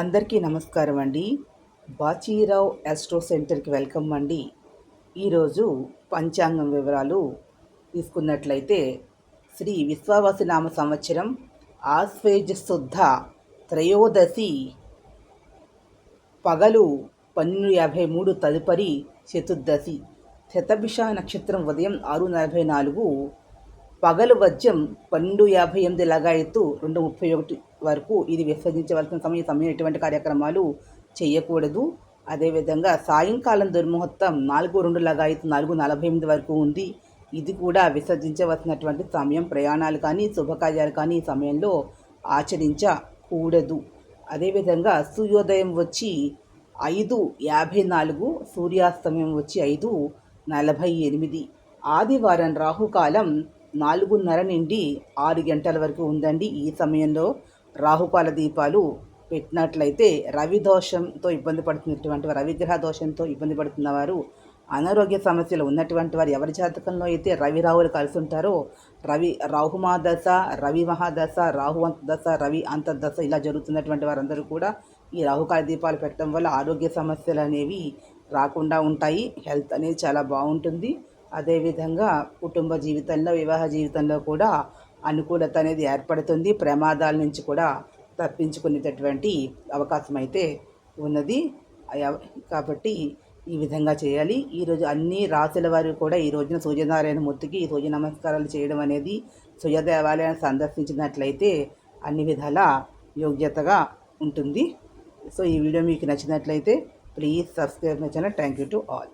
అందరికీ నమస్కారం అండి. బాచీరావు ఆస్ట్రో సెంటర్కి వెల్కమ్ అండి. ఈరోజు పంచాంగం వివరాలు తీసుకున్నట్లయితే శ్రీ విశ్వావసునామ సంవత్సరం ఆశ్వేజ శుద్ధ త్రయోదశి పగలు పన్నెండు యాభై మూడు తదుపరి చతుర్దశి శతభిష నక్షత్రం ఉదయం ఆరు నలభై నాలుగు పగలు వజ్యం పన్నెండు యాభై ఎనిమిది లగాయత్తు రెండు ముప్పై ఒకటి వరకు ఇది విసర్జించవలసిన సమయం సమయం ఎటువంటి కార్యక్రమాలు చేయకూడదు. అదేవిధంగా సాయంకాలం దుర్ముహూర్తం నాలుగు రెండు లగాయిత్ నాలుగు నలభై ఎనిమిది వరకు ఉంది. ఇది కూడా విసర్జించవలసినటువంటి సమయం ప్రయాణాలు కానీ శుభకార్యాలు కానీ ఈ సమయంలో ఆచరించకూడదు. అదేవిధంగా సూర్యోదయం వచ్చి ఐదు యాభై నాలుగు సూర్యాస్తమయం వచ్చి ఐదు నలభై ఎనిమిది. ఆదివారం రాహుకాలం నాలుగున్నర నుండి ఆరు గంటల వరకు ఉందండి ఈ సమయంలో. రాహుకాల దీపాలు పెట్టినట్లయితే రవి దోషంతో ఇబ్బంది పడుతున్నటువంటి రవిగ్రహ దోషంతో ఇబ్బంది పడుతున్న వారు అనారోగ్య సమస్యలు ఉన్నటువంటి వారు ఎవరి జాతకంలో అయితే రవి రాహులు కలిసి ఉంటారో రవి రాహు మహాదశ రవి మహాదశ రాహు దశ రవి అంతర్దశ ఇలా జరుగుతున్నటువంటి వారందరూ కూడా ఈ రాహుకాల దీపాలు పెట్టడం వల్ల ఆరోగ్య సమస్యలు అనేవి రాకుండా ఉంటాయి. హెల్త్ అనేది చాలా బాగుంటుంది. అదేవిధంగా కుటుంబ జీవితంలో వివాహ జీవితంలో కూడా అనుకూలత అనేది ఏర్పడుతుంది. ప్రమాదాల నుంచి కూడా తప్పించుకునేటటువంటి అవకాశం అయితే ఉన్నది కాబట్టి ఈ విధంగా చేయాలి. ఈరోజు అన్ని రాసుల వారు కూడా ఈ రోజున సూర్యనారాయణ మూర్తికి సూర్య నమస్కారాలు చేయడం అనేది సూర్య దేవాలయాన్ని సందర్శించినట్లయితే అన్ని విధాల యోగ్యతగా ఉంటుంది. సో ఈ వీడియో మీకు నచ్చినట్లయితే please subscribe my channel. Thank you to all.